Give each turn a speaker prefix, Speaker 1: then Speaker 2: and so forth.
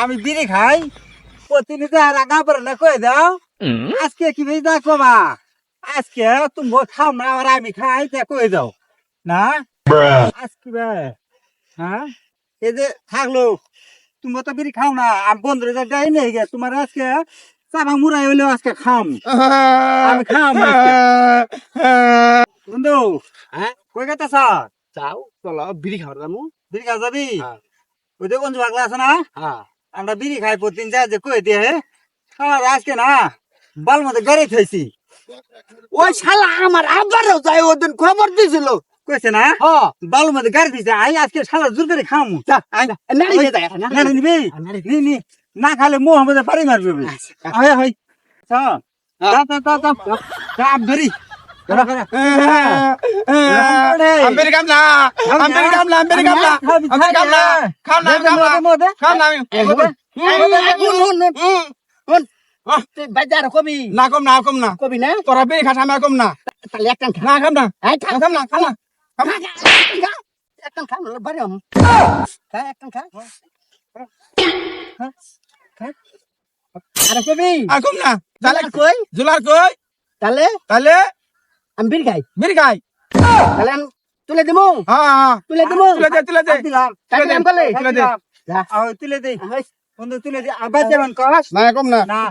Speaker 1: আমি বিড়ি খাই। প্রতিনিধি আর আগা পরে না কই দাও আজকে কি বেশ দেখো মা আজকে তুমি খাও না আর আমি খাই তা কই দাও না? আজকে হ্যাঁ? এই যে থাকল তুমি তো বিড়ি খাও না আমি বন্ধুরে যা যাই নেই গে। তোমার আজকে চাবা মুড়াই হইলেও আজকে খাম। আমি খাম। বন্ধু
Speaker 2: হ্যাঁ?
Speaker 1: কই গেতেছ
Speaker 2: যাও চলো বিড়ি খাওয়ার দামু
Speaker 1: বিড়ি খাওয়া যাবি। ওই যে কোন পাগলা আছে না?
Speaker 2: হ্যাঁ
Speaker 1: আমরা বিড়ি খাই প্রতিদিন যা যে কই দিয়ে আমার আজকে না? বাল মধ্যে গাড়ি থাইছি
Speaker 2: ওই শালা আমার আব্বারও যাই ওদিন খবর দিছিল।
Speaker 1: কইছে না?
Speaker 2: হ্যাঁ
Speaker 1: বাল মধ্যে গাড়ি দিছে আই আজকে সারা জোর করে খামু।
Speaker 2: নাড়ি দিয়ে যায়
Speaker 1: না নিবি? নি নি। না খালে মোহ আমাদের পারি মারবে। আয় হয় চা আপ ধরি ধরা ধরা
Speaker 3: আম্বের না আম্বের না আম্বের না আম্বের না খাম না না খাম না
Speaker 2: বাজার কবি
Speaker 3: না কম না কম না
Speaker 2: কবি না
Speaker 3: তোরা বেরি খাস আমি কম না
Speaker 2: তাহলে একটা
Speaker 3: না খাম না খাম না খাম না
Speaker 2: একটা খা বাড়ি একটা খা আরে কবি
Speaker 3: আর কম না তাহলে
Speaker 2: তাহলে কই
Speaker 3: জুলার কই
Speaker 2: তাহলে
Speaker 3: তাহলে
Speaker 2: আমি বিড়ি খাই।
Speaker 3: বেরি খাই।
Speaker 2: তাহলে আমি তুলে দেবো?
Speaker 3: হ্যাঁ হ্যাঁ।
Speaker 2: তুলে দেবো?
Speaker 3: তুলে দে তুলে দে।
Speaker 1: দিলাম।
Speaker 2: তুলে দে
Speaker 3: তুলে দে।
Speaker 1: আও তুলে দে। বন্ধু তুলে দে। আবার যেমন কস।
Speaker 3: না কম না।
Speaker 1: না।